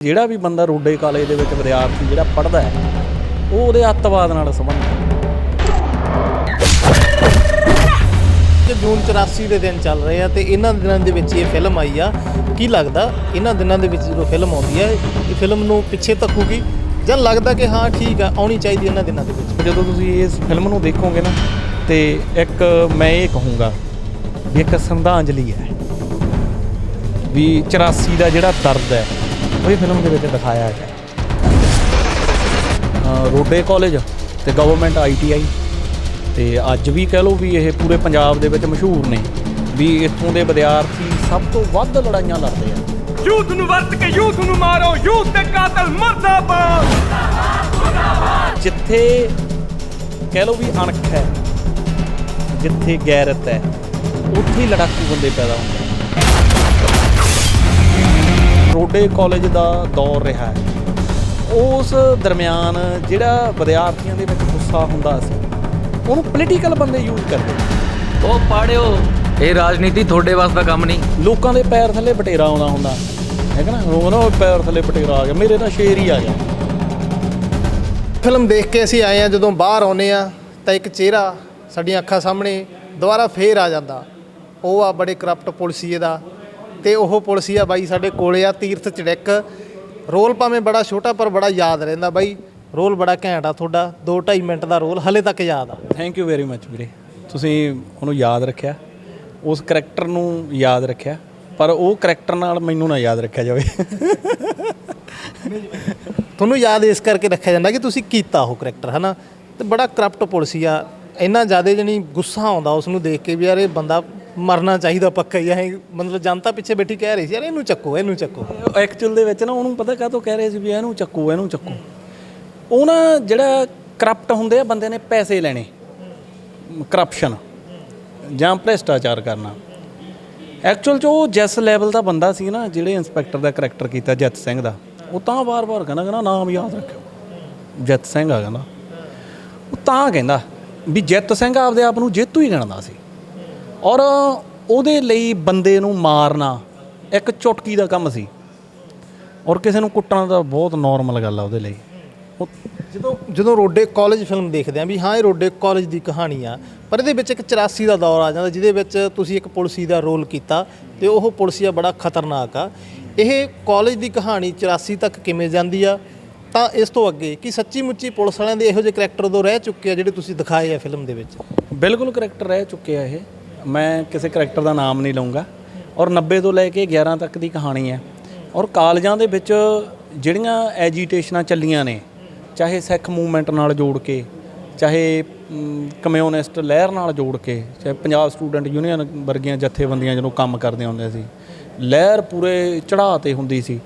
ਜਿਹੜਾ ਵੀ ਬੰਦਾ ਰੋਡੇ ਕਾਲਜ ਦੇ ਵਿੱਚ ਵਿਦਿਆਰਥੀ ਜਿਹੜਾ ਪੜ੍ਹਦਾ ਹੈ ਉਹ ਉਹਦੇ ਅੱਤਵਾਦ ਨਾਲ ਸੰਬੰਧ ਹੈ। ਕਿ ਜੂਨ 84 ਦੇ ਦਿਨ ਚੱਲ ਰਹੇ ਆ ਤੇ ਇਹਨਾਂ ਦਿਨਾਂ ਦੇ ਵਿੱਚ ਇਹ ਫਿਲਮ ਆਈ ਆ। ਕੀ ਲੱਗਦਾ ਇਹਨਾਂ ਦਿਨਾਂ ਦੇ ਵਿੱਚ ਜਦੋਂ ਫਿਲਮ ਆਉਂਦੀ ਹੈ ਇਹ ਫਿਲਮ ਨੂੰ ਪਿੱਛੇ ਧੱਕੂਗੀ? ਜਾਂ ਲੱਗਦਾ ਕਿ ਹਾਂ ਠੀਕ ਆ ਆਉਣੀ ਚਾਹੀਦੀ ਇਹਨਾਂ ਦਿਨਾਂ ਦੇ ਵਿੱਚ? ਜਦੋਂ ਤੁਸੀਂ ਇਸ ਫਿਲਮ ਨੂੰ ਦੇਖੋਗੇ ਨਾ ਤੇ ਇੱਕ ਮੈਂ ਇਹ ਕਹੂੰਗਾ ਵੀ ਇੱਕ ਸ਼ਰਧਾਂਜਲੀ ਹੈ ਵੀ 84 ਦਾ ਜਿਹੜਾ ਦਰਦ ਹੈ ਉਹ ਫਿਲਮ ਦੇ ਵਿੱਚ ਦਿਖਾਇਆ ਅ, ਰੋਡੇ ਕਾਲਜ ਤੇ ਗਵਰਨਮੈਂਟ ਆਈਟੀਆਈ ਤੇ ਅੱਜ ਵੀ ਕਹਿ ਲਓ ਵੀ ਇਹ ਪੂਰੇ ਪੰਜਾਬ ਦੇ ਵਿੱਚ ਮਸ਼ਹੂਰ ਨੇ ਵੀ ਇੱਥੋਂ ਦੇ ਵਿਦਿਆਰਥੀ ਸਭ ਤੋਂ ਵੱਧ ਲੜਾਈਆਂ ਲੜਦੇ ਆ। ਯੂਥ ਨੂੰ ਵਰਤ ਕੇ ਯੂਥ ਨੂੰ ਮਾਰੋ ਯੂਥ ਦੇ ਕਾਤਲ ਮਰਦਾਬਾਦ। ਜਿੱਥੇ ਕਹਿ ਲਓ ਵੀ ਅਣਖ ਹੈ ਜਿੱਥੇ ਗੈਰਤ ਹੈ ਉੱਥੇ ਹੀ ਲੜਾਕੂ ਬੰਦੇ ਪੈਦਾ ਹੁੰਦੇ ਰੋਡੇ ਕਾਲਜ ਦਾ ਦੌਰ ਰਿਹਾ ਹੈ। ਉਸ ਦਰਮਿਆਨ ਜਿਹੜਾ ਵਿਦਿਆਰਥੀਆਂ ਦੇ ਵਿੱਚ ਗੁੱਸਾ ਹੁੰਦਾ ਸੀ ਉਹਨੂੰ ਪੋਲੀਟੀਕਲ ਬੰਦੇ ਯੂਜ਼ ਕਰਦੇ। ਉਹ ਪਾੜਿਓ ਇਹ ਰਾਜਨੀਤੀ ਤੁਹਾਡੇ ਵਾਸ ਦਾ ਕੰਮ ਨਹੀਂ। ਲੋਕਾਂ ਦੇ ਪੈਰ ਥੱਲੇ ਬਟੇਰਾ ਆਉਂਦਾ ਹੁੰਦਾ। ਹੈ ਕਿ ਨਾ? ਉਹ ਨਾ ਉਹ ਪੈਰ ਥੱਲੇ ਬਟੇਰਾ ਆ ਗਿਆ। ਮੇਰੇ ਤਾਂ ਸ਼ੇਰ ਹੀ ਆ ਗਿਆ। ਫਿਲਮ ਦੇਖ ਕੇ ਅਸੀਂ ਆਏ ਆ ਜਦੋਂ ਬਾਹਰ ਆਉਨੇ ਆ ਤਾਂ ਇੱਕ ਚਿਹਰਾ ਸਾਡੀਆਂ ਅੱਖਾਂ ਸਾਹਮਣੇ ਦੁਬਾਰਾ ਫੇਰ ਆ ਜਾਂਦਾ। ਉਹ ਆ ਬੜੇ ਕਰਪਟ ਪੁਲਸੀਏ ਦਾ ਤੇ ਉਹ ਪੁਲਸੀਆ ਬਾਈ ਸਾਡੇ ਕੋਲੇ ਆ ਤੀਰਥ ਚੜਿੱਕ। ਰੋਲ ਭਾਵੇਂ ਬੜਾ ਛੋਟਾ ਪਰ ਬੜਾ ਯਾਦ ਰਹਿੰਦਾ ਬਾਈ। ਰੋਲ ਬੜਾ ਘੈਂਟ ਆ ਤੁਹਾਡਾ 2.5 ਮਿੰਟ ਦਾ ਰੋਲ ਹਲੇ ਤੱਕ ਯਾਦ ਆ। ਥੈਂਕ ਯੂ ਵੈਰੀ ਮੱਚ ਵੀਰੇ। ਤੁਸੀਂ ਉਹਨੂੰ ਯਾਦ ਰੱਖਿਆ ਉਸ ਕਰੈਕਟਰ ਨੂੰ ਯਾਦ ਰੱਖਿਆ ਪਰ ਉਹ ਕਰੈਕਟਰ ਨਾਲ ਮੈਨੂੰ ਨਾ ਯਾਦ ਰੱਖਿਆ ਜਾਵੇ। ਤੁਹਾਨੂੰ ਯਾਦ ਇਸ ਕਰਕੇ ਰੱਖਿਆ ਜਾਂਦਾ ਕਿ ਤੁਸੀਂ ਕੀਤਾ ਉਹ ਕਰੈਕਟਰ ਹਨਾ? ਤੇ ਬੜਾ ਕਰਪਟ ਪੁਲਿਸੀ ਆ। ਇੰਨਾ ਜ਼ਿਆਦਾ ਜਣੀ ਗੁੱਸਾ ਆਉਂਦਾ ਉਸ ਨੂੰ ਦੇਖ ਕੇ ਵੀ ਯਾਰ ਇਹ ਬੰਦਾ ਮਰਨਾ ਚਾਹੀਦਾ ਪੱਕਾ ਹੀ ਆ। ਮਤਲਬ ਜਨਤਾ ਪਿੱਛੇ ਬੈਠੀ ਕਹਿ ਰਹੀ ਸੀ, ਯਾਰ ਇਹਨੂੰ ਚੱਕੋ ਇਹਨੂੰ ਚੱਕੋ। ਐਕਚੁਅਲ ਦੇ ਵਿੱਚ ਨਾ ਉਹਨੂੰ ਪਤਾ ਕਾਹਤੋਂ ਕਹਿ ਰਹੇ ਸੀ ਵੀ ਇਹਨੂੰ ਚੱਕੋ ਇਹਨੂੰ ਚੱਕੋ। ਉਹ ਨਾ ਜਿਹੜਾ ਕਰਪਟ ਹੁੰਦੇ ਆ ਬੰਦੇ ਨੇ ਪੈਸੇ ਲੈਣੇ ਕਰਪਸ਼ਨ ਜਾਂ ਭ੍ਰਿਸ਼ਟਾਚਾਰ ਕਰਨਾ। ਐਕਚੁਅਲ ਚ ਉਹ ਜੈਸ ਲੈਵਲ ਦਾ ਬੰਦਾ ਸੀ ਨਾ, ਜਿਹੜੇ ਇੰਸਪੈਕਟਰ ਦਾ ਕਰੈਕਟਰ ਕੀਤਾ ਜੱਤ ਸਿੰਘ ਦਾ, ਉਹ ਤਾਂ ਵਾਰ-ਵਾਰ ਕਹਿੰਦਾ ਕਹਿੰਦਾ ਨਾਮ ਯਾਦ ਰੱਖਿਓ। ਜੱਤ ਸਿੰਘ ਆ ਕਹਿੰਦਾ। ਉਹ ਤਾਂ ਕਹਿੰਦਾ ਵੀ ਜਿੱਤ ਸਿੰਘ ਆਪਦੇ ਆਪ ਨੂੰ ਜੇਤੂ ਹੀ ਗਿਣਦਾ ਸੀ। ਔਰ ਉਹਦੇ ਲਈ ਬੰਦੇ ਨੂੰ ਮਾਰਨਾ ਇੱਕ ਚੁਟਕੀ ਦਾ ਕੰਮ ਸੀ। ਔਰ ਕਿਸੇ ਨੂੰ ਕੁੱਟਣਾ ਤਾਂ ਬਹੁਤ ਨਾਰਮਲ ਗੱਲ ਆ ਉਹਦੇ ਲਈ। ਜਦੋਂ ਜਦੋਂ ਰੋਡੇ ਕਾਲਜ ਫਿਲਮ ਦੇਖਦੇ ਆ ਵੀ ਹਾਂ ਇਹ ਰੋਡੇ ਕਾਲਜ ਦੀ ਕਹਾਣੀ ਆ ਪਰ ਇਹਦੇ ਵਿੱਚ ਇੱਕ 84 ਦਾ ਦੌਰ ਆ ਜਾਂਦਾ ਜਿਹਦੇ ਵਿੱਚ ਤੁਸੀਂ ਇੱਕ ਪੁਲਿਸੀ ਦਾ ਰੋਲ ਕੀਤਾ ਤੇ ਉਹ ਪੁਲਿਸੀਆ ਬੜਾ ਖਤਰਨਾਕ ਆ। ਇਹ ਕਾਲਜ ਦੀ ਕਹਾਣੀ 84 ਤੱਕ ਕਿਵੇਂ ਜਾਂਦੀ ਆ? ਤਾਂ ਇਸ ਤੋਂ ਅੱਗੇ ਕਿ ਸੱਚੀ ਮੁੱਚੀ ਪੁਲਿਸ ਵਾਲਿਆਂ ਦੇ ਇਹੋ ਜਿਹੇ ਕਰੈਕਟਰ ਉਦੋਂ ਰਹਿ ਚੁੱਕੇ ਆ ਜਿਹੜੇ ਤੁਸੀਂ ਦਿਖਾਏ ਆ ਫਿਲਮ ਦੇ ਵਿੱਚ? ਬਿਲਕੁਲ ਕਰੈਕਟਰ ਰਹਿ ਚੁੱਕੇ ਆ ਇਹ। ਮੈਂ ਕਿਸੇ ਕਰੈਕਟਰ ਦਾ ਨਾਮ ਨਹੀਂ ਲਵਾਂਗਾ ਔਰ 90 ਤੋਂ ਲੈ ਕੇ 11 ਤੱਕ ਦੀ ਕਹਾਣੀ ਹੈ। ਔਰ ਕਾਲਜਾਂ ਦੇ ਵਿੱਚ ਜਿਹੜੀਆਂ ਐਜੀਟੇਸ਼ਨਾਂ ਚੱਲੀਆਂ ਨੇ, ਚਾਹੇ ਸਿੱਖ ਮੂਵਮੈਂਟ ਨਾਲ ਜੋੜ ਕੇ, ਚਾਹੇ ਕਮਿਊਨਿਸਟ ਲਹਿਰ ਨਾਲ ਜੋੜ ਕੇ, ਚਾਹੇ ਪੰਜਾਬ ਸਟੂਡੈਂਟ ਯੂਨੀਅਨ ਵਰਗੀਆਂ ਜਥੇਬੰਦੀਆਂ ਜਦੋਂ ਕੰਮ ਕਰਦੇ ਹੁੰਦੇ ਸੀ, ਲਹਿਰ ਪੂਰੇ ਚੜਾਅ ਤੇ ਹੁੰਦੀ ਸੀ।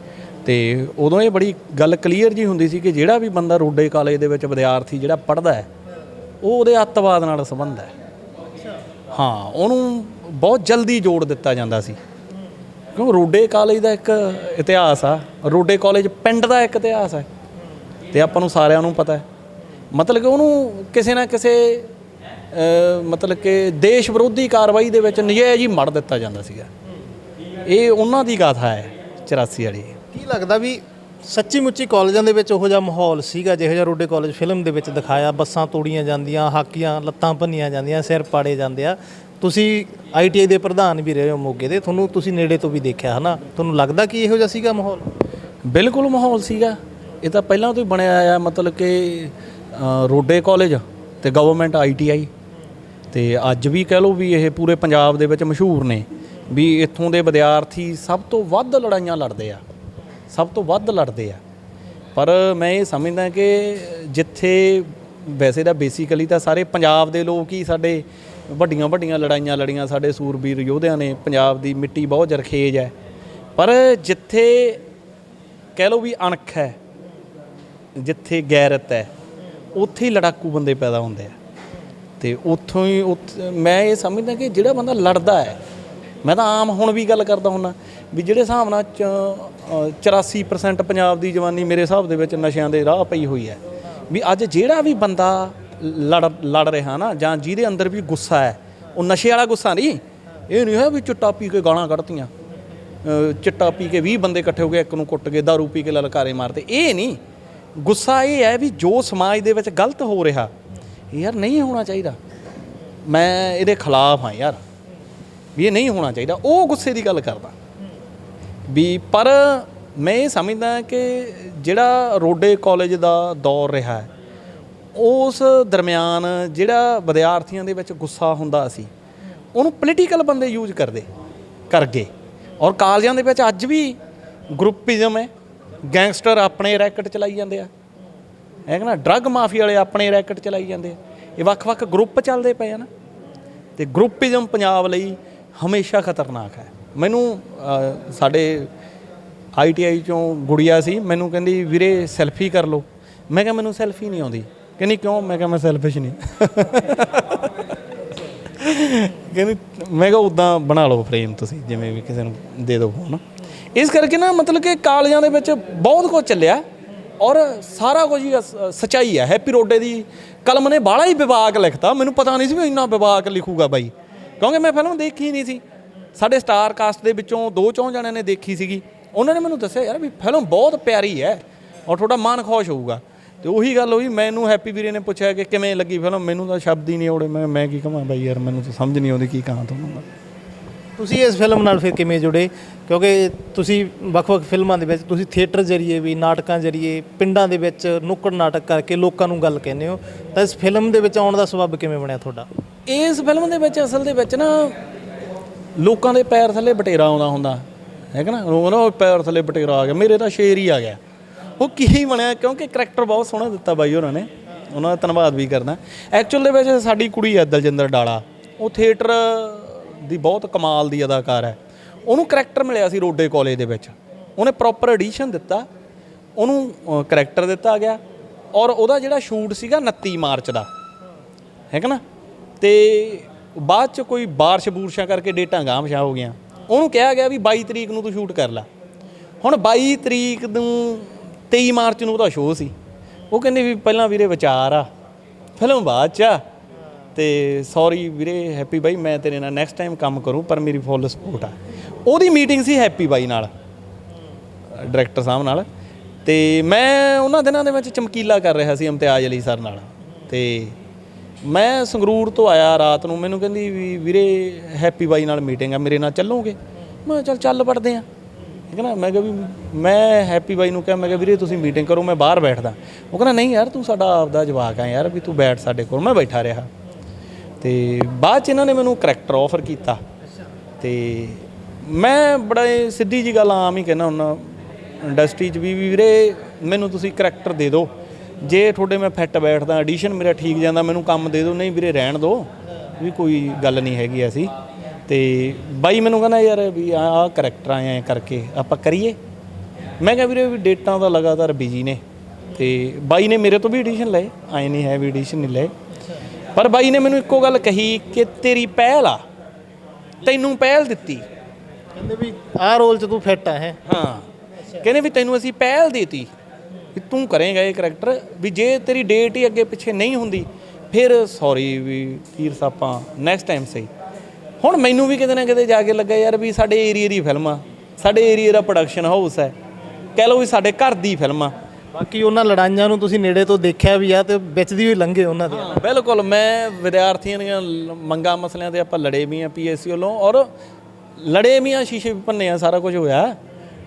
ਤੇ ਉਦੋਂ ਇਹ ਬੜੀ ਗੱਲ ਕਲੀਅਰ ਜੀ ਹੁੰਦੀ ਸੀ ਕਿ ਜਿਹੜਾ ਵੀ ਬੰਦਾ ਰੋਡੇ ਕਾਲਜ ਦੇ ਵਿੱਚ ਵਿਦਿਆਰਥੀ ਜਿਹੜਾ ਪੜ੍ਹਦਾ ਹੈ, ਉਹ ਉਹਦੇ ਅੱਤਵਾਦ ਨਾਲ ਸੰਬੰਧ ਹੈ। ਹਾਂ, ਉਹਨੂੰ ਬਹੁਤ ਜਲਦੀ ਜੋੜ ਦਿੱਤਾ ਜਾਂਦਾ ਸੀ। ਕਿਉਂ? ਰੋਡੇ ਕਾਲਜ ਦਾ ਇੱਕ ਇਤਿਹਾਸ ਆ। ਰੋਡੇ ਕਾਲਜ ਪਿੰਡ ਦਾ ਇੱਕ ਇਤਿਹਾਸ ਹੈ ਤੇ ਆਪਾਂ ਨੂੰ ਸਾਰਿਆਂ ਨੂੰ ਪਤਾ ਹੈ। ਮਤਲਬ ਕਿ ਉਹਨੂੰ ਕਿਸੇ ਨਾ ਕਿਸੇ ਮਤਲਬ ਕਿ ਦੇਸ਼ ਵਿਰੋਧੀ ਕਾਰਵਾਈ ਦੇ ਵਿੱਚ ਨਜਾਇਜ਼ ਹੀ ਮੜ ਦਿੱਤਾ ਜਾਂਦਾ ਸੀਗਾ। ਇਹ ਉਹਨਾਂ ਦੀ ਗਾਥਾ ਹੈ 84 ਵਾਲੀ। ਕੀ ਲੱਗਦਾ ਵੀ ਸੱਚੀ ਮੁੱਚੀ ਕਾਲਜਾਂ ਦੇ ਵਿੱਚ ਉਹੋ ਜਿਹਾ ਮਾਹੌਲ ਸੀਗਾ ਜਿਹੋ ਜਿਹਾ ਰੋਡੇ ਕਾਲਜ ਫਿਲਮ ਦੇ ਵਿੱਚ ਦਿਖਾਇਆ। ਬੱਸਾਂ ਤੋੜੀਆਂ ਜਾਂਦੀਆਂ ਹਾਕੀਆਂ ਲੱਤਾਂ ਭੰਨੀਆਂ ਜਾਂਦੀਆਂ ਸਿਰ ਪਾੜੇ ਜਾਂਦੇ ਆ। ਤੁਸੀਂ ਆਈਟੀਆਈ ਦੇ ਪ੍ਰਧਾਨ ਵੀ ਰਹੇ ਹੋ ਮੋਗੇ ਦੇ ਤੁਹਾਨੂੰ ਤੁਸੀਂ ਨੇੜੇ ਤੋਂ ਵੀ ਦੇਖਿਆ ਹਨਾ? ਤੁਹਾਨੂੰ ਲੱਗਦਾ ਕਿ ਇਹੋ ਜਿਹਾ ਸੀਗਾ ਮਾਹੌਲ? ਬਿਲਕੁਲ ਮਾਹੌਲ ਸੀਗਾ। ਇਹ ਤਾਂ ਪਹਿਲਾਂ ਤੋਂ ਹੀ ਬਣਿਆ ਆ ਮਤਲਬ ਕਿ ਅ, ਰੋਡੇ ਕਾਲਜ ਤੇ ਗਵਰਨਮੈਂਟ ਆਈਟੀਆਈ ਤੇ ਅੱਜ ਵੀ ਕਹਿ ਲਓ ਵੀ ਇਹ ਪੂਰੇ ਪੰਜਾਬ ਦੇ ਵਿੱਚ ਮਸ਼ਹੂਰ ਨੇ ਵੀ ਇੱਥੋਂ ਦੇ ਵਿਦਿਆਰਥੀ ਸਭ ਤੋਂ ਵੱਧ ਲੜਾਈਆਂ ਲੜਦੇ ਆ। ਸਭ ਤੋਂ ਵੱਧ ਲੜਦੇ ਆ। ਪਰ ਮੈਂ ਇਹ ਸਮਝਦਾ ਕਿ ਜਿੱਥੇ ਵੈਸੇ ਤਾਂ ਬੇਸਿਕਲੀ ਤਾਂ ਸਾਰੇ ਪੰਜਾਬ ਦੇ ਲੋਕ ਹੀ ਸਾਡੇ ਵੱਡੀਆਂ ਵੱਡੀਆਂ ਲੜਾਈਆਂ ਲੜੀਆਂ ਸਾਡੇ ਸੂਰਬੀਰ ਯੋਧਿਆਂ ਨੇ ਪੰਜਾਬ ਦੀ ਮਿੱਟੀ ਬਹੁਤ ਜਰਖੇਜ ਹੈ। ਪਰ ਜਿੱਥੇ ਕਹਿ ਲਓ ਵੀ ਅਣਖ ਹੈ, ਜਿੱਥੇ ਗੈਰਤ ਹੈ, ਉੱਥੇ ਹੀ ਲੜਾਕੂ ਬੰਦੇ ਪੈਦਾ ਹੁੰਦੇ ਆ। ਤੇ ਉੱਥੋਂ ਹੀ ਉੱਥ- ਮੈਂ ਇਹ ਸਮਝਦਾ ਕਿ ਜਿਹੜਾ ਬੰਦਾ ਲੜਦਾ ਹੈ, ਮੈਂ ਤਾਂ ਆਮ ਹੁਣ ਵੀ ਗੱਲ ਕਰਦਾ ਹੁੰਨਾ ਵੀ ਜਿਹੜੇ ਹਿਸਾਬ ਨਾਲ ਚ- 84% ਪੰਜਾਬ ਦੀ ਜਵਾਨੀ ਮੇਰੇ ਹਿਸਾਬ ਦੇ ਵਿੱਚ ਨਸ਼ਿਆਂ ਦੇ ਰਾਹ ਪਈ ਹੋਈ ਹੈ। ਵੀ ਅੱਜ ਜਿਹੜਾ ਵੀ ਬੰਦਾ ਲੜ ਲੜ ਰਿਹਾ ਨਾ, ਜਾਂ ਜਿਹਦੇ ਅੰਦਰ ਵੀ ਗੁੱਸਾ ਹੈ, ਉਹ ਨਸ਼ੇ ਵਾਲਾ ਗੁੱਸਾ ਨਹੀਂ। ਇਹ ਨਹੀਂ ਹੈ ਵੀ ਚੁੱਟਾ ਪੀ ਕੇ ਗਾਲਾਂ ਕੱਢਤੀਆਂ। ਚਿੱਟਾ ਪੀ ਕੇ 20 ਬੰਦੇ ਇਕੱਠੇ ਹੋ ਗਏ, ਇੱਕ ਨੂੰ ਕੁੱਟ ਕੇ दारू ਪੀ ਕੇ ਲਲਕਾਰੇ ਮਾਰਦੇ। ਇਹ ਨਹੀਂ। ਗੁੱਸਾ ਇਹ ਹੈ ਵੀ ਜੋ ਸਮਾਜ ਦੇ ਵਿੱਚ ਗਲਤ ਹੋ ਰਿਹਾ ਯਾਰ ਨਹੀਂ ਹੋਣਾ ਚਾਹੀਦਾ। ਮੈਂ ਇਹਦੇ ਖਿਲਾਫ ਹਾਂ ਯਾਰ। ਵੀ ਇਹ ਨਹੀਂ ਹੋਣਾ ਚਾਹੀਦਾ। ਉਹ ਗੁੱਸੇ ਦੀ ਗੱਲ ਕਰਦਾ। ਵੀ ਪਰ ਮੈਂ ਇਹ ਸਮਝਦਾ ਕਿ ਜਿਹੜਾ ਰੋਡੇ ਕਾਲਜ ਦਾ ਦੌਰ ਰਿਹਾ ਹੈ, ਉਸ ਦਰਮਿਆਨ ਜਿਹੜਾ ਵਿਦਿਆਰਥੀਆਂ ਦੇ ਵਿੱਚ ਗੁੱਸਾ ਹੁੰਦਾ ਸੀ, ਉਹਨੂੰ ਪੋਲੀਟੀਕਲ ਬੰਦੇ ਯੂਜ਼ ਕਰਦੇ ਕਰ ਗਏ ਔਰ ਕਾਲਜਾਂ ਦੇ ਵਿੱਚ ਅੱਜ ਵੀ ਗਰੁੱਪਿਜ਼ਮ ਹੈ ਗੈਂਗਸਟਰ ਆਪਣੇ ਰੈਕਟ ਚਲਾਈ ਜਾਂਦੇ ਆ। ਹੈ ਕਿ ਨਾ? ਡਰੱਗ ਮਾਫੀ ਵਾਲੇ ਆਪਣੇ ਰੈਕਟ ਚਲਾਈ ਜਾਂਦੇ ਆ। ਇਹ ਵੱਖ-ਵੱਖ ਗਰੁੱਪ ਚੱਲਦੇ ਪਏ ਆ ਨਾ। ਤੇ ਗਰੁੱਪਿਜ਼ਮ ਪੰਜਾਬ ਲਈ ਹਮੇਸ਼ਾ ਖਤਰਨਾਕ ਹੈ। ਮੈਨੂੰ ਅ, ਸਾਡੇ ਆਈਟੀਆਈ ਚੋਂ ਗੁੜੀਆ ਸੀ ਮੈਨੂੰ ਕਹਿੰਦੀ ਵੀਰੇ ਸੈਲਫੀ ਕਰ ਲਓ। ਮੈਂ ਕਿਹਾ ਮੈਨੂੰ ਸੈਲਫੀ ਨਹੀਂ ਆਉਂਦੀ। ਕਹਿੰਦੀ ਕਿਉਂ? ਮੈਂ ਕਿਹਾ ਮੈਂ ਸੈਲਫਿਸ਼ ਨਹੀਂ। ਕਹਿੰਦੀ ਮੈਂ ਕਿਹਾ ਉਦਾਂ ਬਣਾ ਲਓ ਫਰੇਮ ਤੁਸੀਂ ਜਿਵੇਂ ਵੀ ਕਿਸੇ ਨੂੰ ਦੇ ਦਿਓ ਫੋਨ ਇਸ ਕਰਕੇ ਨਾ ਮਤਲਬ ਕਿ ਕਾਲਜਾਂ ਦੇ ਵਿੱਚ ਬਹੁਤ ਕੁਝ ਚੱਲਿਆ ਔਰ ਸਾਰਾ ਕੁਝ ਹੀ ਸੱਚਾਈ ਹੈ ਹੈਪੀ ਰੋਡੇ ਦੀ ਕਲਮ ਨੇ ਬਾਹਲਾ ਹੀ ਵਿਵਾਕ ਲਿਖਤਾ। ਮੈਨੂੰ ਪਤਾ ਨਹੀਂ ਸੀ ਵੀ ਇੰਨਾ ਵਿਵਾਕ ਲਿਖੂਗਾ ਬਾਈ। ਕਿਉਂਕਿ ਮੈਂ ਫਿਲਮ ਦੇਖੀ ਨਹੀਂ ਸੀ। ਸਾਡੇ ਸਟਾਰ ਕਾਸਟ ਦੇ ਵਿੱਚੋਂ ਦੋ ਚੌਂ ਜਣਿਆਂ ਨੇ ਦੇਖੀ ਸੀਗੀ। ਉਹਨਾਂ ਨੇ ਮੈਨੂੰ ਦੱਸਿਆ ਯਾਰ ਵੀ ਫਿਲਮ ਬਹੁਤ ਪਿਆਰੀ ਹੈ ਔਰ ਤੁਹਾਡਾ ਮਨ ਖੁਸ਼ ਹੋਊਗਾ। ਤੇ ਉਹੀ ਗੱਲ ਹੋਈ ਮੈਨੂੰ ਹੈਪੀ ਵੀਰੇ ਨੇ ਪੁੱਛਿਆ ਕਿ ਕਿਵੇਂ ਲੱਗੀ ਫਿਲਮ ਮੈਨੂੰ ਤਾਂ ਸ਼ਬਦ ਹੀ ਨਹੀਂ ਆਉੜੇ ਮੈਂ ਮੈਂ ਕੀ ਕਹਾਂ ਬਾਈ ਯਾਰ ਮੈਨੂੰ ਤਾਂ ਸਮਝ ਨਹੀਂ ਆਉਂਦੀ ਕੀ ਕਹਾਂ ਤੁਹਾਨੂੰ ਮੈਂ। ਤੁਸੀਂ ਇਸ ਫਿਲਮ ਨਾਲ ਫਿਰ ਕਿਵੇਂ ਜੁੜੇ? ਕਿਉਂਕਿ ਤੁਸੀਂ ਵੱਖ-ਵੱਖ ਫਿਲਮਾਂ ਦੇ ਵਿੱਚ ਤੁਸੀਂ ਥੀਏਟਰ ਜਰੀਏ ਵੀ ਨਾਟਕਾਂ ਜਰੀਏ ਪਿੰਡਾਂ ਦੇ ਵਿੱਚ ਨੁੱਕੜ ਨਾਟਕ ਕਰਕੇ ਲੋਕਾਂ ਨੂੰ ਗੱਲ ਕਹਿੰਦੇ ਹੋ। ਤਾਂ ਇਸ ਫਿਲਮ ਦੇ ਵਿੱਚ ਆਉਣ ਦਾ ਸਬਬ ਕਿਵੇਂ ਬਣਿਆ ਤੁਹਾਡਾ? ਇਸ ਫਿਲਮ ਦੇ ਵਿੱਚ ਅਸਲ ਦੇ ਵਿੱਚ ਨਾ ਲੋਕਾਂ ਦੇ ਪੈਰ ਥੱਲੇ ਬਟੇਰਾ ਆਉਂਦਾ ਹੁੰਦਾ। ਹੈ ਕਿ ਨਾ? ਉਹ ਨਾ ਪੈਰ ਥੱਲੇ ਬਟੇਰਾ ਆ ਗਿਆ, ਮੇਰੇ ਤਾਂ ਸ਼ੇਰ ਹੀ ਆ ਗਿਆ। ਉਹ ਕੀ ਹੀ ਬਣਿਆ, ਕਿਉਂਕਿ ਕਰੈਕਟਰ ਬਹੁਤ ਸੋਹਣਾ ਦਿੱਤਾ ਬਾਈ ਉਹਨਾਂ ਨੇ। ਉਹਨਾਂ ਦਾ ਧੰਨਵਾਦ ਵੀ ਕਰਦਾ। ਐਕਚੁਅਲ ਦੇ ਵਿੱਚ ਸਾਡੀ ਕੁੜੀ ਹੈ ਦਲਜਿੰਦਰ ਡਾਲਾ। ਉਹ ਥੀਏਟਰ ਦੀ ਬਹੁਤ ਕਮਾਲ ਦੀ ਅਦਾਕਾਰ ਹੈ। ਉਹਨੂੰ ਕਰੈਕਟਰ ਮਿਲਿਆ ਸੀ ਰੋਡੇ ਕਾਲਜ ਦੇ ਵਿੱਚ। ਉਹਨੇ ਪ੍ਰੋਪਰ ਐਡੀਸ਼ਨ ਦਿੱਤਾ। ਉਹਨੂੰ ਕਰੈਕਟਰ ਦਿੱਤਾ ਗਿਆ। ਔਰ ਉਹਦਾ ਜਿਹੜਾ ਸ਼ੂਟ ਸੀਗਾ 29 ਮਾਰਚ ਦਾ। ਹੈ ਕਿ ਨਾ? ਤੇ ਬਾਅਦ ਚ ਕੋਈ ਬਾਰਿਸ਼ ਬੂਰਸ਼ਾਂ ਕਰਕੇ ਡੇਟਾਂ ਗਾਂਵਸ਼ਾ ਹੋ ਗਈਆਂ। ਉਹਨੂੰ ਕਿਹਾ ਗਿਆ ਵੀ 22 ਤਰੀਕ ਨੂੰ ਤੂੰ ਸ਼ੂਟ ਕਰ ਲੈ। ਹੁਣ 22 ਤਰੀਕ ਨੂੰ 23 ਮਾਰਚ ਨੂੰ ਉਹਦਾ ਸ਼ੋਅ ਸੀ। ਉਹ ਕਹਿੰਦੇ ਵੀ ਪਹਿਲਾਂ ਵੀਰੇ ਵਿਚਾਰ ਆ, ਫਿਲਮ ਬਾਅਦ ਚ ਆ। ਤੇ ਸੌਰੀ ਵੀਰੇ ਹੈਪੀ ਬਾਈ, ਮੈਂ ਤੇਰੇ ਨਾਲ ਨੈਕਸਟ ਟਾਈਮ ਕੰਮ ਕਰੂੰ, ਪਰ ਮੇਰੀ ਫੁੱਲ ਸਪੋਰਟ ਆ। ਉਹਦੀ ਮੀਟਿੰਗ ਸੀ ਹੈਪੀ ਬਾਈ ਨਾਲ ਡਾਇਰੈਕਟਰ ਸਾਹਿਬ ਨਾਲ। ਤੇ ਮੈਂ ਉਹਨਾਂ ਦਿਨਾਂ ਦੇ ਵਿੱਚ ਚਮਕੀਲਾ ਕਰ ਰਿਹਾ ਸੀ ਇਮਤਿਆਜ਼ ਅਲੀ ਸਰ ਨਾਲ। ਤੇ ਮੈਂ ਸੰਗਰੂਰ ਤੋਂ ਆਇਆ ਰਾਤ ਨੂੰ, ਮੈਨੂੰ ਕਹਿੰਦੀ ਵੀ ਵੀਰੇ ਹੈਪੀ ਬਾਈ ਨਾਲ ਮੀਟਿੰਗ ਆ, ਮੇਰੇ ਨਾਲ ਚੱਲੋਗੇ? ਮੈਂ ਚੱਲ ਚੱਲ ਪੜਦੇ ਆ। ਠੀਕ ਹੈ ਨਾ? ਮੈਂ ਕਿਹਾ ਵੀ ਮੈਂ ਹੈਪੀ ਬਾਈ ਨੂੰ ਕਿਹਾ, ਮੈਂ ਕਿਹਾ, ਵੀਰੇ ਤੁਸੀਂ ਮੀਟਿੰਗ ਕਰੋ, ਮੈਂ ਬਾਹਰ ਬੈਠਦਾ। ਉਹ ਕਹਿੰਦਾ, ਨਹੀਂ ਯਾਰ, ਤੂੰ ਸਾਡਾ ਆਪਦਾ ਜਵਾਕ ਆ ਯਾਰ, ਵੀ ਤੂੰ ਬੈਠ ਸਾਡੇ ਕੋਲ, ਮੈਂ ਬੈਠਾ ਰਿਹਾ। ਤੇ ਬਾਅਦ ਚ ਇਹਨਾਂ ਨੇ ਮੈਨੂੰ ਕਰੈਕਟਰ ਆਫਰ ਕੀਤਾ। ਤੇ ਮੈਂ ਬੜਾ ਹੀ ਸਿੱਧੀ ਜੀ ਗੱਲ ਆਮ ਹੀ ਕਹਿਣਾ ਹੁੰਦਾ। ਇੰਡਸਟਰੀ 'ਚ ਵੀ ਵੀਰੇ, ਮੈਨੂੰ ਤੁਸੀਂ ਕਰੈਕਟਰ ਦੇ ਦਿਓ। ਜੇ ਤੁਹਾਡੇ ਮੈਂ ਫਿੱਟ ਬੈਠਦਾ ਐਡੀਸ਼ਨ ਮੇਰਾ ਠੀਕ ਜਾਂਦਾ ਮੈਨੂੰ ਕੰਮ ਦੇ ਦਿਓ ਨਹੀਂ ਵੀਰੇ ਰਹਿਣ ਦਿਓ। ਵੀ ਕੋਈ ਗੱਲ ਨਹੀਂ ਹੈਗੀ ਐਸੀ। ਤੇ ਬਾਈ ਮੈਨੂੰ ਕਹਿੰਦਾ ਯਾਰ ਵੀ ਆ ਆ ਕਰੈਕਟਰ ਆਏ ਐ ਕਰਕੇ ਆਪਾਂ ਕਰੀਏ। ਮੈਂ ਕਿਹਾ ਵੀਰੇ ਵੀ ਡੇਟਾਂ ਤਾਂ ਲਗਾਤਾਰ ਬਿਜ਼ੀ ਨੇ। ਤੇ ਬਾਈ ਨੇ ਮੇਰੇ ਤੋਂ ਵੀ ਐਡੀਸ਼ਨ ਲਏ ਆਏ ਨਹੀਂ ਹੈ ਵੀ ਐਡੀਸ਼ਨ ਨਹੀਂ ਲਏ। ਪਰ ਬਾਈ ਨੇ ਮੈਨੂੰ ਇੱਕੋ ਗੱਲ ਕਹੀ ਕਿ ਤੇਰੀ ਪਹਿਲ ਆ। ਤੈਨੂੰ ਪਹਿਲ ਦਿੱਤੀ। ਕਹਿੰਦੇ ਵੀ ਆਹ ਰੋਲ 'ਚ ਤੂੰ ਫਿੱਟ ਆ ਹੈ। ਹਾਂ। ਕਹਿੰਦੇ ਵੀ ਤੈਨੂੰ ਅਸੀਂ ਪਹਿਲ ਦੇਤੀ। ਵੀ ਤੂੰ ਕਰੇਂਗਾ ਇਹ ਕਰੈਕਟਰ ਵੀ ਜੇ ਤੇਰੀ ਡੇਟ ਹੀ ਅੱਗੇ ਪਿੱਛੇ ਨਹੀਂ ਹੁੰਦੀ ਫਿਰ ਸੌਰੀ ਵੀ ਤੀਰ ਸਾਪਾਂ ਨੈਕਸਟ ਟਾਈਮ ਸਹੀ। ਹੁਣ ਮੈਨੂੰ ਵੀ ਕਿਤੇ ਨਾ ਕਿਤੇ ਜਾ ਕੇ ਲੱਗਾ ਯਾਰ ਵੀ ਸਾਡੇ ਏਰੀਆ ਦੀ ਫਿਲਮ ਆ ਸਾਡੇ ਏਰੀਆ ਦਾ ਪ੍ਰੋਡਕਸ਼ਨ ਹਾਊਸ ਹੈ। ਕਹਿ ਲਓ ਵੀ ਸਾਡੇ ਘਰ ਦੀ ਫਿਲਮ ਆ। ਬਾਕੀ ਉਹਨਾਂ ਲੜਾਈਆਂ ਨੂੰ ਤੁਸੀਂ ਨੇੜੇ ਤੋਂ ਦੇਖਿਆ ਵੀ ਆ ਤੇ ਵਿੱਚ ਦੀ ਵੀ ਲੰਘੇ ਉਹਨਾਂ ਦੇ। ਬਿਲਕੁਲ ਮੈਂ ਵਿਦਿਆਰਥੀਆਂ ਦੀਆਂ ਮੰਗਾਂ ਮਸਲਿਆਂ ਤੇ ਆਪਾਂ ਲੜੇ ਵੀ ਆ ਪੀਐਸਸੀ ਵੱਲੋਂ ਔਰ ਲੜੇ ਵੀ ਆ ਸ਼ੀਸ਼ੇ ਵੀ ਭੰਨੇ ਆ ਸਾਰਾ ਕੁਝ ਹੋਇਆ।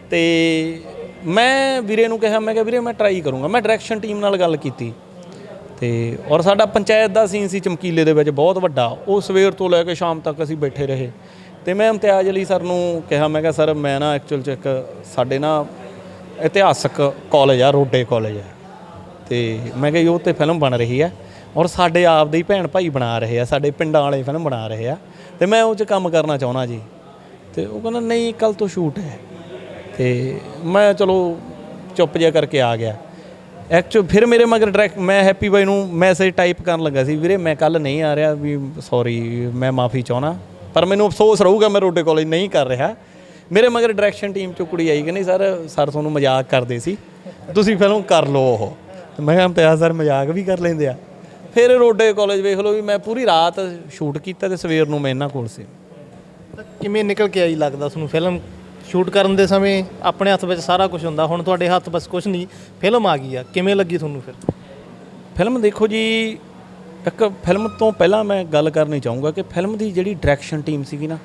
ਤੇ ਮੈਂ ਵੀਰੇ ਨੂੰ ਕਿਹਾ, ਮੈਂ ਕਿਹਾ, ਵੀਰੇ, ਮੈਂ ਟਰਾਈ ਕਰੂੰਗਾ। ਮੈਂ ਡਾਇਰੈਕਸ਼ਨ ਟੀਮ ਨਾਲ ਗੱਲ ਕੀਤੀ। ਤੇ ਔਰ ਸਾਡਾ ਪੰਚਾਇਤ ਦਾ ਸੀਨ ਸੀ ਚਮਕੀਲੇ ਦੇ ਵਿੱਚ, ਬਹੁਤ ਵੱਡਾ। ਉਹ ਸਵੇਰ ਤੋਂ ਲੈ ਕੇ ਸ਼ਾਮ ਤੱਕ ਅਸੀਂ ਬੈਠੇ ਰਹੇ। ਤੇ ਮੈਂ ਇਮਤਿਆਜ਼ ਅਲੀ ਸਰ ਨੂੰ ਕਿਹਾ, ਮੈਂ ਕਿਹਾ, ਸਰ, ਮੈਂ ਨਾ ਐਕਚੁਅਲ ਚ ਇੱਕ ਸਾਡੇ ਨਾ ਇਤਿਹਾਸਕ ਕਾਲਜ ਆ, ਰੋਡੇ ਕਾਲਜ ਆ। ਤੇ ਮੈਂ ਕਿਹਾ ਜੀ ਉਹ ਤੇ ਫਿਲਮ ਬਣ ਰਹੀ ਆ ਔਰ ਸਾਡੇ ਆਪ ਦੇ ਹੀ ਭੈਣ ਭਾਈ ਬਣਾ ਰਹੇ ਆ, ਸਾਡੇ ਪਿੰਡਾਂ ਵਾਲੇ ਫਿਲਮ ਬਣਾ ਰਹੇ ਆ। ਤੇ ਮੈਂ ਉਹ 'ਚ ਕੰਮ ਕਰਨਾ ਚਾਹੁੰਦਾ ਜੀ। ਤੇ ਉਹ ਕਹਿੰਦਾ, ਨਹੀਂ ਕੱਲ ਤੋਂ ਸ਼ੂਟ ਹੈ। ਤੇ ਮੈਂ ਚਲੋ ਚੁੱਪ ਜਿਹਾ ਕਰਕੇ ਆ ਗਿਆ। ਐਕਚੁਅਲ ਫਿਰ ਮੇਰੇ ਮਗਰ ਡਾਇਰੈਕਟ ਮੈਂ ਹੈਪੀ ਬਾਈ ਨੂੰ ਮੈਸੇਜ ਟਾਈਪ ਕਰਨ ਲੱਗਾ ਸੀ, ਵੀਰੇ ਮੈਂ ਕੱਲ ਨਹੀਂ ਆ ਰਿਹਾ, ਵੀ ਸੌਰੀ ਮੈਂ ਮਾਫੀ ਚਾਹਣਾ ਪਰ ਮੈਨੂੰ ਅਫਸੋਸ ਰਹੂਗਾ ਮੈਂ ਰੋਡੇ ਕਾਲਜ ਨਹੀਂ ਕਰ ਰਿਹਾ। ਮੇਰੇ ਮਗਰ ਡਾਇਰੈਕਸ਼ਨ ਟੀਮ ਚੋਂ ਕੁੜੀ ਆਈ ਕਿ ਨਹੀਂ ਸਰ ਸਰ ਤੁਹਾਨੂੰ ਮਜ਼ਾਕ ਕਰਦੇ ਸੀ, ਤੁਸੀਂ ਫਿਲਮ ਕਰ ਲਓ ਉਹ। ਮੈਂ ਕਿਹਾ ਇਮਤਿਆਜ਼ ਸਰ, ਮਜ਼ਾਕ ਵੀ ਕਰ ਲੈਂਦੇ ਆ। ਫਿਰ ਰੋਡੇ ਕਾਲਜ ਵੇਖ ਲਓ ਵੀ ਮੈਂ ਪੂਰੀ ਰਾਤ ਸ਼ੂਟ ਕੀਤਾ ਤੇ ਸਵੇਰ ਨੂੰ ਮੈਂ ਇਹਨਾਂ ਕੋਲ ਸੀ। ਕਿਵੇਂ ਨਿਕਲ ਕੇ ਆਈ ਲੱਗਦਾ ਤੁਹਾਨੂੰ ਫਿਲਮ ਸ਼ੂਟ ਕਰਨ ਦੇ ਸਮੇਂ ਆਪਣੇ ਹੱਥ ਵਿੱਚ ਸਾਰਾ ਕੁਝ ਹੁੰਦਾ। ਹੁਣ ਤੁਹਾਡੇ ਹੱਥ ਬਸ ਕੁਝ ਨਹੀਂ, ਫਿਲਮ ਆ ਗਈ ਆ। ਕਿਵੇਂ ਲੱਗੀ ਤੁਹਾਨੂੰ ਫਿਰ? ਫਿਲਮ ਦੇਖੋ ਜੀ, ਇੱਕ ਫਿਲਮ ਤੋਂ ਪਹਿਲਾਂ ਮੈਂ ਗੱਲ ਕਰਨੀ ਚਾਹੂੰਗਾ ਕਿ ਫਿਲਮ ਦੀ ਜਿਹੜੀ ਡਾਇਰੈਕਸ਼ਨ ਟੀਮ ਸੀਗੀ ਨਾ,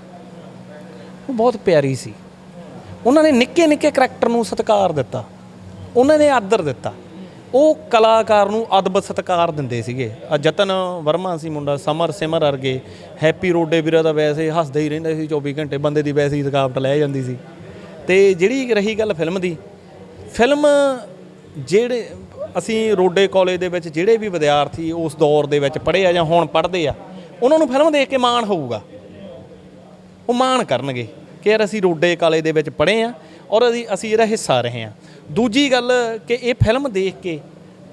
ਉਹ ਬਹੁਤ ਪਿਆਰੀ ਸੀ। ਉਹਨਾਂ ਨੇ ਨਿੱਕੇ ਨਿੱਕੇ ਕਰੈਕਟਰ ਨੂੰ ਸਤਿਕਾਰ ਦਿੱਤਾ। ਉਹਨਾਂ ਨੇ ਆਦਰ ਦਿੱਤਾ। ਉਹ ਕਲਾਕਾਰ ਨੂੰ ਅਦਬ ਸਤਿਕਾਰ ਦਿੰਦੇ ਸੀਗੇ। ਜਤਨ ਵਰਮਾ ਸੀ ਮੁੰਡਾ, ਸਮਰ ਸਿਮਰ ਅਰਗੇ ਹੈਪੀ ਰੋਡੇ ਵੀਰਾ ਦਾ ਵੈਸੇ ਹੱਸਦਾ ਹੀ ਰਹਿੰਦਾ ਸੀ 24 ਘੰਟੇ ਬੰਦੇ ਦੀ ਵੈਸੇ ਹੀ ਥਕਾਵਟ ਲੈ ਜਾਂਦੀ ਸੀ। ਤੇ ਜਿਹੜੀ ਰਹੀ ਗੱਲ ਫਿਲਮ ਦੀ, ਫਿਲਮ ਜਿਹੜੇ ਅਸੀਂ ਰੋਡੇ ਕਾਲਜ ਦੇ ਵਿੱਚ ਜਿਹੜੇ ਵੀ ਵਿਦਿਆਰਥੀ ਉਸ ਦੌਰ ਦੇ ਵਿੱਚ ਪੜ੍ਹੇ ਆ ਜਾਂ ਹੁਣ ਪੜ੍ਹਦੇ ਆ, ਉਹਨਾਂ ਨੂੰ ਫਿਲਮ ਦੇਖ ਕੇ ਮਾਣ ਹੋਊਗਾ। ਉਹ ਮਾਣ ਕਰਨਗੇ ਕਿ ਯਾਰ ਅਸੀਂ ਰੋਡੇ ਕਾਲਜ ਦੇ ਵਿੱਚ ਪੜ੍ਹੇ ਆ ਔਰ ਅਸੀਂ ਅਸੀਂ ਇਹਦਾ ਹਿੱਸਾ ਰਹੇ ਆ। ਦੂਜੀ ਗੱਲ ਕਿ ਇਹ ਫਿਲਮ ਦੇਖ ਕੇ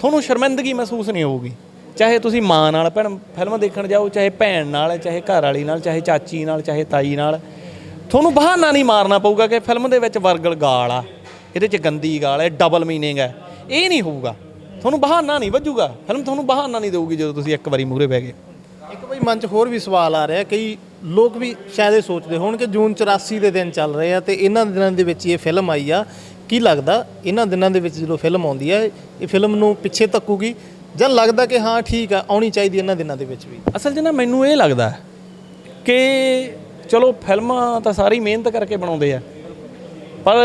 ਤੁਹਾਨੂੰ ਸ਼ਰਮਿੰਦਗੀ ਮਹਿਸੂਸ ਨਹੀਂ ਹੋਊਗੀ। ਚਾਹੇ ਤੁਸੀਂ ਮਾਂ ਨਾਲ ਭੈਣ, ਫਿਲਮ ਦੇਖਣ ਜਾਓ, ਚਾਹੇ ਭੈਣ ਨਾਲ, ਚਾਹੇ ਘਰ ਵਾਲੀ ਨਾਲ, ਚਾਹੇ ਚਾਚੀ ਨਾਲ, ਚਾਹੇ ਤਾਈ ਨਾਲ ਤੁਹਾਨੂੰ ਬਹਾਨਾ ਨਹੀਂ ਮਾਰਨਾ ਪਊਗਾ ਕਿ ਫਿਲਮ ਦੇ ਵਿੱਚ ਵਰਗਲ ਗਾਲ ਆ ਇਹਦੇ 'ਚ ਗੰਦੀ ਗਾਲ ਹੈ ਡਬਲ ਮੀਨਿੰਗ ਹੈ ਇਹ ਨਹੀਂ ਹੋਊਗਾ। ਤੁਹਾਨੂੰ ਬਹਾਨਾ ਨਹੀਂ ਵੱਜੂਗਾ। ਫਿਲਮ ਤੁਹਾਨੂੰ ਬਹਾਨਾ ਨਹੀਂ ਦੇਊਗੀ ਜਦੋਂ ਤੁਸੀਂ ਇੱਕ ਵਾਰੀ ਮੂਹਰੇ ਬਹਿ ਗਏ। ਇੱਕ ਬਈ ਮਨ 'ਚ ਹੋਰ ਵੀ ਸਵਾਲ ਆ ਰਿਹਾ ਕਈ ਲੋਕ ਵੀ ਸ਼ਾਇਦ ਇਹ ਸੋਚਦੇ ਹੋਣ ਕਿ ਜੂਨ 84 ਦੇ ਦਿਨ ਚੱਲ ਰਹੇ ਆ ਤੇ ਇਹਨਾਂ ਦਿਨਾਂ ਦੇ ਵਿੱਚ ਇਹ ਫਿਲਮ ਆਈ ਆ। ਕੀ ਲੱਗਦਾ ਇਹਨਾਂ ਦਿਨਾਂ ਦੇ ਵਿੱਚ ਜਦੋਂ ਫਿਲਮ ਆਉਂਦੀ ਹੈ ਇਹ ਫਿਲਮ ਨੂੰ ਪਿੱਛੇ ਧੱਕੂਗੀ ਜਾਂ ਲੱਗਦਾ ਕਿ ਹਾਂ ਠੀਕ ਆ ਆਉਣੀ ਚਾਹੀਦੀ ਇਹਨਾਂ ਦਿਨਾਂ ਦੇ ਵਿੱਚ ਵੀ? ਅਸਲ 'ਚ ਨਾ ਮੈਨੂੰ ਇਹ ਲੱਗਦਾ ਕਿ ਚਲੋ ਫਿਲਮਾਂ ਤਾਂ ਸਾਰੀ ਮਿਹਨਤ ਕਰਕੇ ਬਣਾਉਂਦੇ ਆ। ਪਰ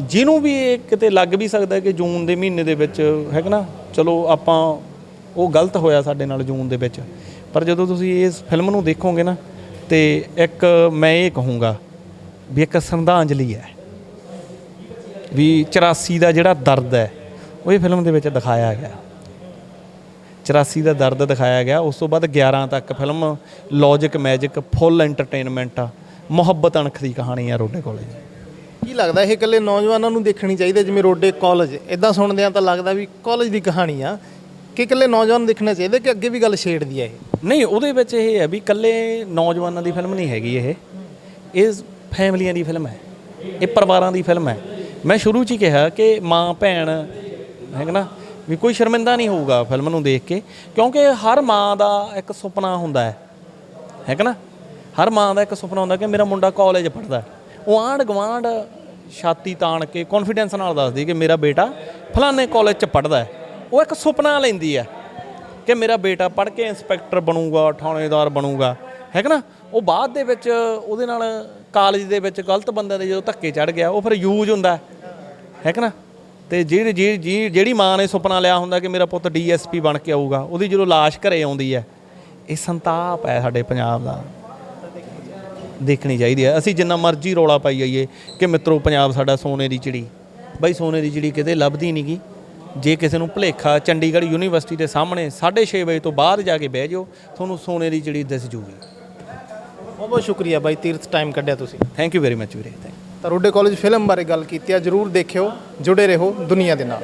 ਜਿਹਨੂੰ ਵੀ ਇਹ ਕਿਤੇ ਲੱਗ ਵੀ ਸਕਦਾ ਕਿ ਜੂਨ ਦੇ ਮਹੀਨੇ ਦੇ ਵਿੱਚ ਹੈਗਾ ਨਾ? ਚਲੋ ਆਪਾਂ, ਉਹ ਗਲਤ ਹੋਇਆ ਸਾਡੇ ਨਾਲ ਜੂਨ ਦੇ ਵਿੱਚ। ਪਰ ਜਦੋਂ ਤੁਸੀਂ ਇਸ ਫਿਲਮ ਨੂੰ ਦੇਖੋਗੇ ਨਾ, ਤੇ ਇੱਕ ਮੈਂ ਇਹ ਕਹੂੰਗਾ ਵੀ ਇੱਕ ਸ਼ਰਧਾਂਜਲੀ ਹੈ। ਵੀ 84 ਦਾ ਜਿਹੜਾ ਦਰਦ ਹੈ, ਉਹ ਇਹ ਫਿਲਮ ਦੇ ਵਿੱਚ ਦਿਖਾਇਆ ਗਿਆ। 84 ਦਾ ਦਰਦ ਦਿਖਾਇਆ ਗਿਆ। ਉਸ ਤੋਂ ਬਾਅਦ 11 ਤੱਕ film logic magic full entertainment ਆ। ਮੁਹੱਬਤ ਅਣਖ ਦੀ ਕਹਾਣੀ ਆ ਰੋਡੇ ਕਾਲਜ ਕੀ ਲੱਗਦਾ ਇਹ ਇਕੱਲੇ ਨੌਜਵਾਨਾਂ ਨੂੰ ਦੇਖਣੀ ਚਾਹੀਦੀ ਹੈ, ਜਿਵੇਂ ਰੋਡੇ ਕਾਲਜ ਇਦਾਂ ਸੁਣਦੇ ਆ ਤਾਂ ਲੱਗਦਾ ਵੀ ਕਾਲਜ ਦੀ ਕਹਾਣੀ ਆ। ਕਿ ਇਕੱਲੇ ਨੌਜਵਾਨ ਦੇਖਣਾ ਚਾਹੀਦਾ ਕਿ ਅੱਗੇ ਵੀ ਗੱਲ ਛੇੜਦੀ ਹੈ ਇਹ? ਨਹੀਂ ਉਹਦੇ ਵਿੱਚ ਇਹ ਹੈ ਵੀ ਇਕੱਲੇ ਨੌਜਵਾਨਾਂ ਦੀ ਫਿਲਮ ਨਹੀਂ ਹੈਗੀ ਇਹ। ਇਹ ਫੈਮਲੀਆਂ ਦੀ ਫਿਲਮ ਹੈ। ਇਹ ਪਰਿਵਾਰਾਂ ਦੀ ਫਿਲਮ ਹੈ। ਮੈਂ ਸ਼ੁਰੂ 'ਚ ਹੀ ਕਿਹਾ ਕਿ ਮਾਂ ਭੈਣ ਹੈਗਾ ਨਾ? ਵੀ ਕੋਈ ਸ਼ਰਮਿੰਦਾ ਨਹੀਂ ਹੋਊਗਾ ਫਿਲਮ ਨੂੰ ਦੇਖ ਕੇ, ਕਿਉਂਕਿ ਹਰ ਮਾਂ ਦਾ ਇੱਕ ਸੁਪਨਾ ਹੁੰਦਾ ਹੈ। ਹੈਗਾ ਨਾ? ਹਰ ਮਾਂ ਦਾ ਇੱਕ ਸੁਪਨਾ ਹੁੰਦਾ ਕਿ ਮੇਰਾ ਮੁੰਡਾ ਕਾਲਜ ਪੜ੍ਹਦਾ ਉਹ ਆਂਢ ਗਵਾਂਢ ਛਾਤੀ ਤਾਣ ਕੇ ਕੌਨਫੀਡੈਂਸ ਨਾਲ ਦੱਸਦੀ ਕਿ ਮੇਰਾ ਬੇਟਾ ਫਲਾਣੇ ਕਾਲਜ 'ਚ ਪੜ੍ਹਦਾ ਉਹ ਇੱਕ ਸੁਪਨਾ ਲੈਂਦੀ ਹੈ ਕਿ ਮੇਰਾ ਬੇਟਾ ਪੜ੍ਹ ਕੇ ਇੰਸਪੈਕਟਰ ਬਣੂਗਾ, ਥਾਣੇਦਾਰ ਬਣੂਗਾ। ਹੈਗਾ ਨਾ? ਉਹ ਬਾਅਦ ਦੇ ਵਿੱਚ ਉਹਦੇ ਨਾਲ ਕਾਲਜ ਦੇ ਵਿੱਚ ਗਲਤ ਬੰਦਿਆਂ ਦੇ ਜਦੋਂ ਧੱਕੇ ਚੜ ਗਿਆ, ਉਹ ਫਿਰ ਯੂਜ਼ ਹੁੰਦਾ ਹੈਗਾ ਨਾ? ਤੇ ਜਿਹੜੀ ਜਿਹੜੀ- ਜਿਹੜੀ ਜਿਹੜੀ ਮਾਂ ਨੇ ਸੁਪਨਾ ਲਿਆ ਹੁੰਦਾ ਕਿ ਮੇਰਾ ਪੁੱਤ ਡੀਐਸਪੀ ਬਣ ਕੇ ਆਊਗਾ ਉਹਦੀ ਜਦੋਂ ਲਾਸ਼ ਘਰੇ ਆਉਂਦੀ ਹੈ ਇਹ ਸੰਤਾਪ ਹੈ ਸਾਡੇ ਪੰਜਾਬ ਦਾ। ਦੇਖਣੀ ਚਾਹੀਦੀ ਹੈ। ਅਸੀਂ ਜਿੰਨਾ ਮਰਜ਼ੀ ਰੋਲਾ ਪਾਈ ਜਾਈਏ ਕਿ ਮਿੱਤਰੋ ਪੰਜਾਬ ਸਾਡਾ ਸੋਨੇ ਦੀ ਚਿੜੀ। ਬਈ ਸੋਨੇ ਦੀ ਚਿੜੀ ਕਿਤੇ ਲੱਭਦੀ ਨਹੀਂਗੀ ਜੇ ਕਿਸੇ ਨੂੰ ਭੁਲੇਖਾ ਚੰਡੀਗੜ੍ਹ ਯੂਨੀਵਰਸਿਟੀ ਦੇ ਸਾਹਮਣੇ 6:30 ਵਜੇ ਤੋਂ ਬਾਅਦ ਜਾ ਕੇ ਬਹਿ ਜਾਓ ਤੁਹਾਨੂੰ ਸੋਨੇ ਦੀ ਚਿੜੀ ਦਿਸ ਜੂਗੀ। ਬਹੁਤ ਬਹੁਤ ਸ਼ੁਕਰੀਆ ਬਾਈ ਤੀਰਥ ਟਾਈਮ ਕੱਢਿਆ ਤੁਸੀਂ। ਥੈਂਕ ਯੂ ਵੈਰੀ ਮੱਚ ਵੀਰੇ ਥੈਂਕ ਤਾਂ ਰੋਡੇ ਕਾਲਜ ਫਿਲਮ ਬਾਰੇ ਗੱਲ ਕੀਤੀ ਆ, ਜਰੂਰ ਦੇਖਿਓ, ਜੁੜੇ ਰਹੋ ਦੁਨੀਆ ਦੇ ਨਾਲ।